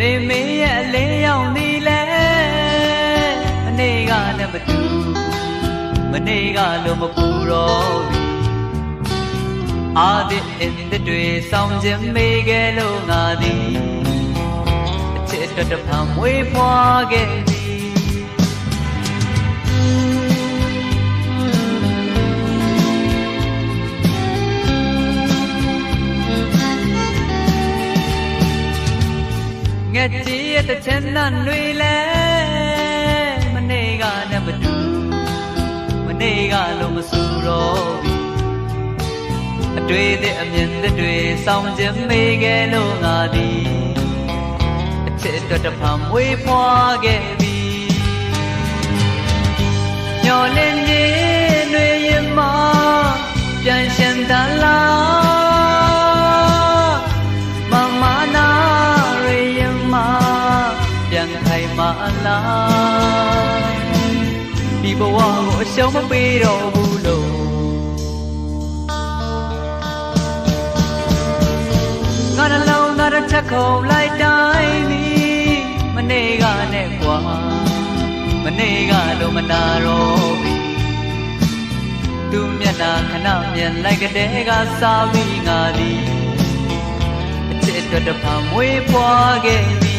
နေမင်းရဲ့အလေးရောက်နေလဲမနေ့ကနဲ့မတူမနေ့ကလို့မပူတော့ဘူးအာဒီအင်းတွေဆောင်ခြင်းမေခဲ့လို့ငါသည်အချစ်အတွက်တစ်ဖန်မွေးဖွားခဲ့ ငက်ကြီးရဲ့တစ်ချက်နှံ့တွေလဲမနေ့ကနဲ့မတူမနေ့ကလို့မဆူတော့ဘူးအတွေ့အတဲ့အမြင်တွေစောင့်ခြင်းမေးခဲ့လို့ငါသည်အချစ်အတွက်တစ်ဖန်မွေးဖွားခဲ့ မလားဒီဘဝကိုအရှုံးမပေးတော့ဘူးလို့ငါနှလုံးသားတစ်ချက်ခုံလိုက်တိုင်းသည်မနေ့ကနဲ့ကွာမနေ့ကလို့မနာတော့ပြီသူမျက်နှာခဏမြင်လိုက်ကတဲ့ကစားပြီးငါသည်အချစ်အတွက်တစ်ဖန်မွေးဖွားခဲ့